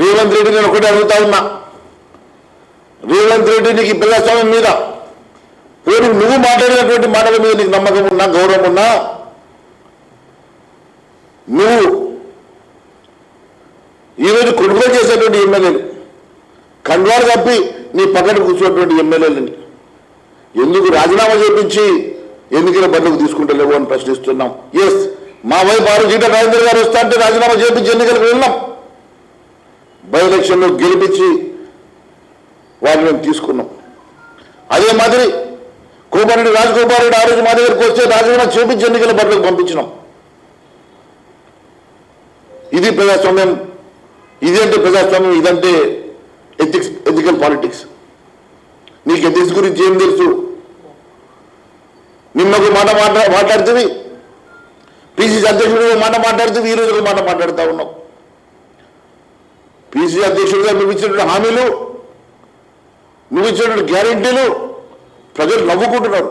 రేవంత్ రెడ్డి నేను ఒకటి అడుగుతా ఉన్నా. రేవంత్ రెడ్డి నీకు ప్రజాస్వామ్యం మీద రేపు నువ్వు మాట్లాడినటువంటి మాటల మీద నీకు నమ్మకం ఉన్నా గౌరవం ఉన్నా? నువ్వు ఈరోజు కొనుగోలు చేసేటువంటి ఎమ్మెల్యేలు కండువాలు తప్పి నీ పక్కన కూర్చున్నటువంటి ఎమ్మెల్యేలని ఎందుకు రాజీనామా చేపించి ఎన్నికల బదులకు తీసుకుంటలేవు అని ప్రశ్నిస్తున్నాం? ఎస్ మా వైపు ఆరు గీత రాజేంద్ర గారు వస్తా అంటే రాజీనామా చేపించి ఎన్నికలకు వెళ్ళాం బై ఎలక్షన్లో గెలిపించి వారిని మేము తీసుకున్నాం. అదే మాదిరి కోపారెడ్డి రాజగోపాల్ రెడ్డి ఆ రోజు మా దగ్గరికి వస్తే రాజీనామా చేపించి ఎన్నికల బట్టలకు పంపించినాం. ఇది ప్రజాస్వామ్యం ఇది అంటే ప్రజాస్వామ్యం ఇదంటే ఎథిక్స్ ఎథికల్ పాలిటిక్స్. నీకు ఎథిక్స్ గురించి ఏం తెలుసు? నిన్న ఒక మాట మాట్లా మాట్లాడుతుంది. పీసీసీ అధ్యక్షుడు మాట మాట్లాడుతుంది ఈ రోజు ఒక మాట మాట్లాడుతూ ఉన్నావు పిసిసి అధ్యక్షుడిగా నువ్వు ఇచ్చినటువంటి హామీలు నువ్వు ఇచ్చినటువంటి గ్యారెంటీలు ప్రజలు నవ్వుకుంటున్నారు.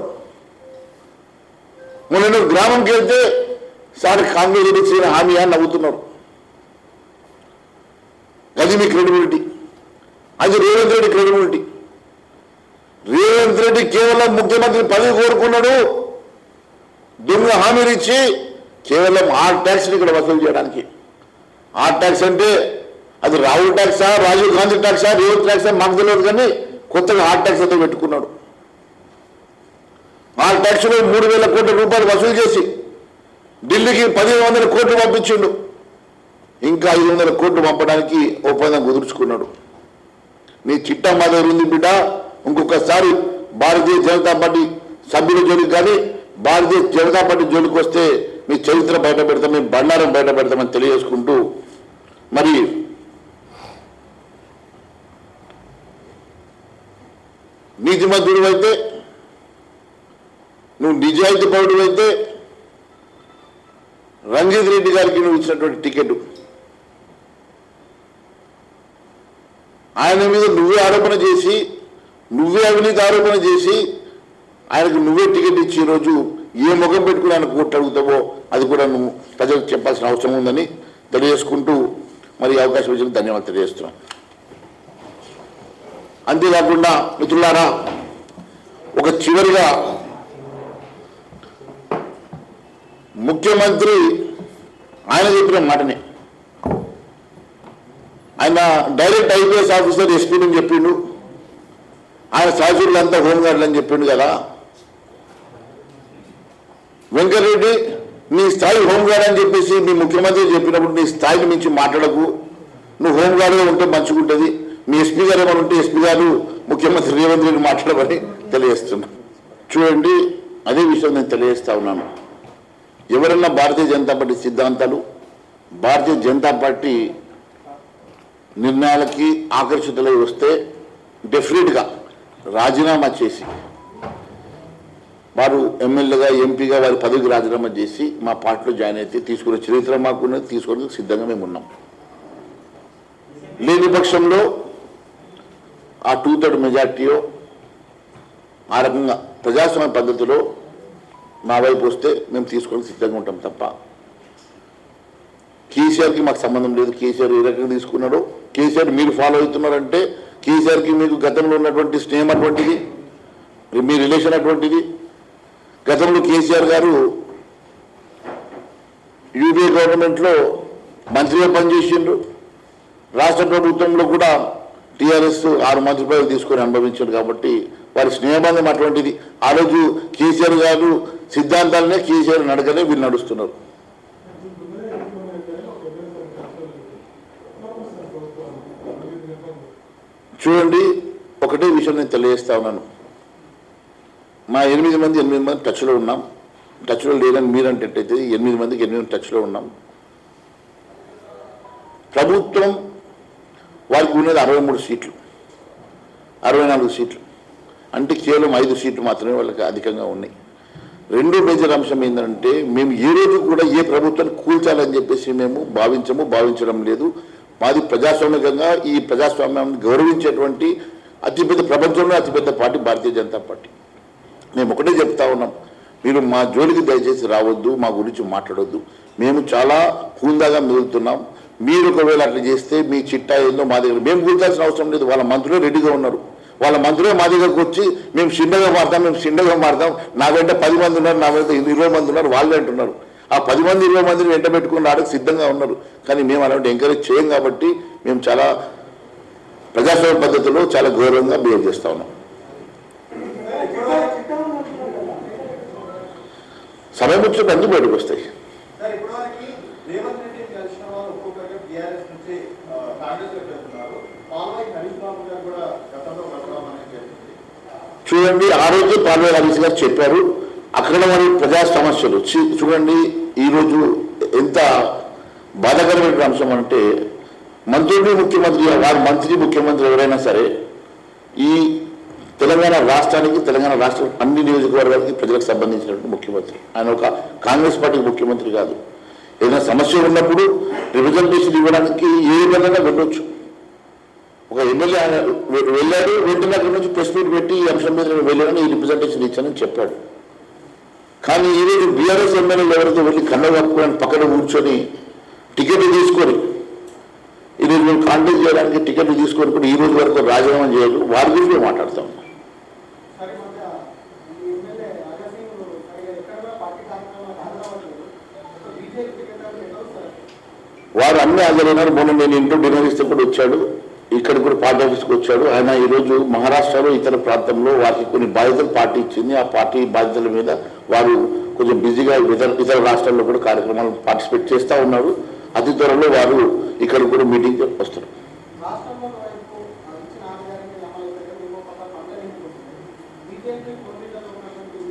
మొన్న గ్రామంకి వెళ్తే సార్ కాంగ్రెస్ ఇచ్చిన హామీ అని నవ్వుతున్నారు. అది మీ క్రెడిబిలిటీ అది రేవంత్ రెడ్డి క్రెడిబిలిటీ రేవంత్ రెడ్డి కేవలం ముఖ్యమంత్రి పదవి కోరుకున్నాడు. దొంగ హామీలు ఇచ్చి కేవలం ఆ ట్యాక్స్ని ఇక్కడ వసూలు చేయడానికి. ఆ ట్యాక్స్ అంటే అది రాహుల్ ట్యాక్సా రాజీవ్ గాంధీ ట్యాక్సా రేవంత్ ట్యాక్సా మాకు తెలియదు కానీ కొత్తగా ఆ ట్యాక్స్ అయితే పెట్టుకున్నాడు. ఆ ట్యాక్స్లో మూడు వేల కోట్ల రూపాయలు వసూలు చేసి ఢిల్లీకి పదిహేను వందల కోట్లు పంపించిండు. ఇంకా ఐదు వందల కోట్లు పంపడానికి ఒప్పందం కుదుర్చుకున్నాడు. నీ చిట్టా మా దగ్గర ఉంది బిడ్డ? ఇంకొకసారి భారతీయ జనతా పార్టీ సభ్యుల జోలికి కానీ భారతీయ జనతా పార్టీ జోలికి వస్తే మీ చరిత్ర బయట పెడతాం మీ బండారం బయట పెడతామని తెలియజేసుకుంటూ మరి నీతిమంతుడు అయితే నువ్వు నిజాయితీ పౌరుడు అయితే రంజిత్ రెడ్డి గారికి నువ్వు ఇచ్చినటువంటి టికెట్. ఆయన మీద నువ్వే ఆరోపణ చేసి నువ్వే అవినీతి ఆరోపణ చేసి ఆయనకు నువ్వే టికెట్ ఇచ్చి ఈరోజు ఏ ముఖం పెట్టుకుని ఆయన కోర్టు అడుగుతావో అది కూడా నువ్వు ప్రజలకు చెప్పాల్సిన అవసరం ఉందని తెలియజేసుకుంటూ మరి అవకాశం ఇచ్చిన ధన్యవాదాలు తెలియజేస్తున్నాను అంతేకాకుండా మిత్రులారా ఒక చివరిగా ముఖ్యమంత్రి ఆయన చెప్పిన మాటనే. ఆయన డైరెక్ట్ ఐపీఎస్ ఆఫీసర్ ఎస్పీని చెప్పిండు. ఆయన సహచరులంతా హోంగార్డులు అని చెప్పిండు కదా. వెంకటరెడ్డి నీ స్థాయి హోంగార్డ్ అని చెప్పేసి మీ ముఖ్యమంత్రి చెప్పినప్పుడు నీ స్థాయిని మించి మాట్లాడకు. నువ్వు హోంగార్డ్గా ఉంటే మంచిగుంటుంది. మీ ఎస్పీ గారు ఏమైనా ఉంటే ఎస్పీ గారు ముఖ్యమంత్రి రేవంత్ రెడ్డి మాట్లాడమని తెలియజేస్తున్నా. చూడండి అదే విషయం నేను తెలియజేస్తా ఉన్నాను. ఎవరన్నా భారతీయ జనతా పార్టీ సిద్ధాంతాలు భారతీయ జనతా పార్టీ నిర్ణయాలకి ఆకర్షితులై వస్తే డెఫినెట్గా రాజీనామా చేసి వారు ఎమ్మెల్యేగా ఎంపీగా వారి పదవికి రాజీనామా చేసి మా పార్టీలో జాయిన్ అయితే తీసుకునే చరిత్ర మాకున్నది తీసుకోవడానికి సిద్ధంగా మేము ఉన్నాం. లేని పక్షంలో ఆ టూ థర్డ్ మెజార్టీయో ఆ రకంగా ప్రజాస్వామ్య పద్ధతిలో మా వైపు వస్తే మేము తీసుకోవడానికి సిద్ధంగా ఉంటాం తప్ప. కేసీఆర్కి మాకు సంబంధం లేదు. కేసీఆర్ ఏ రకంగా తీసుకున్నాడో కేసీఆర్ మీరు ఫాలో అవుతున్నారంటే కేసీఆర్కి మీకు గతంలో ఉన్నటువంటి స్నేహం అటువంటిది మీ రిలేషన్ అటువంటిది. గతంలో కేసీఆర్ గారు యూపీఏ గవర్నమెంట్లో మంత్రిగా పనిచేసిండ్రు. రాష్ట్ర ప్రభుత్వంలో కూడా టీఆర్ఎస్ ఆరు మంత్రి పదవులు తీసుకొని అనుభవించాడు కాబట్టి వారి స్నేహబంధం అటువంటిది. ఆ రోజు కేసీఆర్ గారు సిద్ధాంతాలనే కేసీఆర్ నడకనే వీళ్ళు నడుస్తున్నారు. చూడండి ఒకటే విషయం నేను తెలియజేస్తా ఉన్నాను. మా ఎనిమిది మంది ఎనిమిది మంది టచ్లో ఉన్నాం. టచ్లో లేదని మీరంటే ఎనిమిది మందికి ఎనిమిది టచ్లో ఉన్నాం. ప్రభుత్వం వారికి ఉన్నది అరవై మూడు సీట్లు. అరవై నాలుగు సీట్లు. అంటే కేవలం ఐదు సీట్లు మాత్రమే వాళ్ళకి అధికంగా ఉన్నాయి. రెండో మేజర్ అంశం ఏంటంటే మేము ఏ రోజు కూడా ఏ ప్రభుత్వాన్ని కూల్చాలని చెప్పేసి మేము భావించము భావించడం లేదు. మాది ప్రజాస్వామికంగా ఈ ప్రజాస్వామ్యాన్ని గౌరవించేటువంటి అతిపెద్ద ప్రపంచంలో అతిపెద్ద పార్టీ భారతీయ జనతా పార్టీ. మేము ఒకటే చెప్తా ఉన్నాం. మీరు మా జోలికి దయచేసి రావద్దు మా గురించి మాట్లాడొద్దు. మేము చాలా హూందాగా మిగులుతున్నాం. మీరు ఒకవేళ అట్లా చేస్తే మీ చిట్టా ఏందో మా దగ్గర. మేము గుర్తాల్సిన అవసరం లేదు వాళ్ళ మంత్రులే రెడీగా ఉన్నారు. వాళ్ళ మంత్రులే మా దగ్గరకు వచ్చి మేము చిన్నగా మారుతాం మేము చిన్నగా మారుతాం. నా వెంట పది మంది ఉన్నారు నా వెంట ఇరవై మంది ఉన్నారు వాళ్ళే అంటున్నారు. ఆ పది మంది ఇరవై మందిని వెంట పెట్టుకుని రావడానికి సిద్ధంగా ఉన్నారు. కానీ మేము అలాంటి ఎంకరేజ్ చేయం కాబట్టి మేము చాలా ప్రజాస్వామ్య పద్ధతిలో చాలా గౌరవంగా బిహేవ్ చేస్తా ఉన్నాం. సమయం వచ్చినప్పుడు అన్ని బయటకు వస్తాయి సార్ ఇప్పటివరకు రేవంత్ రెడ్డిని కలిసిన వాళ్ళు టీఆర్ఎస్ నుంచి కాంగ్రెస్ వెళ్తున్నారు. పాల్వాయి హరీష్ బాబు గారు కూడా గతంలో కలవడం అనేది జరిగింది చూడండి ఆ రోజు పాల్వే హరీష్ గారు చెప్పారు అక్కడ మరి ప్రజా సమస్యలు చూడండి ఈరోజు ఎంత బాధాకరమైన అంశం అంటే మంత్రులు ముఖ్యమంత్రి వారి మంత్రి ముఖ్యమంత్రి ఎవరైనా సరే ఈ తెలంగాణ రాష్ట్రానికి తెలంగాణ రాష్ట్రం అన్ని నియోజకవర్గాలకి ప్రజలకు సంబంధించినటువంటి ముఖ్యమంత్రి. ఆయన ఒక కాంగ్రెస్ పార్టీ ముఖ్యమంత్రి కాదు. ఏదైనా సమస్య ఉన్నప్పుడు రిప్రజెంటేషన్ ఇవ్వడానికి ఏ విధంగా వెళ్ళొచ్చు ఒక ఎమ్మెల్యే వెళ్ళాడు వెంటనే అక్కడి నుంచి ప్రెస్ మీట్ పెట్టి ఈ అంశం మీద నేను వెళ్ళానని ఈ రిప్రజెంటేషన్ ఇచ్చానని చెప్పాడు. కానీ ఈరోజు బీఆర్ఎస్ ఎమ్మెల్యేలు ఎవరితో వెళ్ళి కన్ను కప్పుకొని పక్కన కూర్చొని టికెట్ తీసుకొని ఈరోజు మేము కాంటాక్ట్ చేయడానికి టికెట్ తీసుకొని కూడా ఈ రోజు వరకు రాజీనామా చేయరు వారి గురించి మాట్లాడతాం సరే మధ్య ఈ ఎమ్మెల్యే రాజాసింగ్ సరిగా ఎక్కడ కూడా పార్టీ కార్యక్రమాలు హాజరవ్వట్లేదు బీజేపీ టికెట్ అంటే ఎక్కడ వస్తారు వారు అన్ని హాజరైనారు మొన్న నేను ఇంట్లో డిన్నర్ ఇస్తే కూడా వచ్చాడు. ఇక్కడ కూడా పార్టీ ఆఫీస్కి వచ్చాడు. ఆయన ఈరోజు మహారాష్ట్రలో ఇతర ప్రాంతంలో వారికి కొన్ని బాధ్యతలు పార్టీ ఇచ్చింది. ఆ పార్టీ బాధ్యతల మీద వారు కొంచెం బిజీగా ఇతర ఇతర రాష్ట్రాల్లో కూడా కార్యక్రమాలు పార్టిసిపేట్ చేస్తూ ఉన్నారు. అతి త్వరలో వారు ఇక్కడ కూడా మీటింగ్ వస్తారు.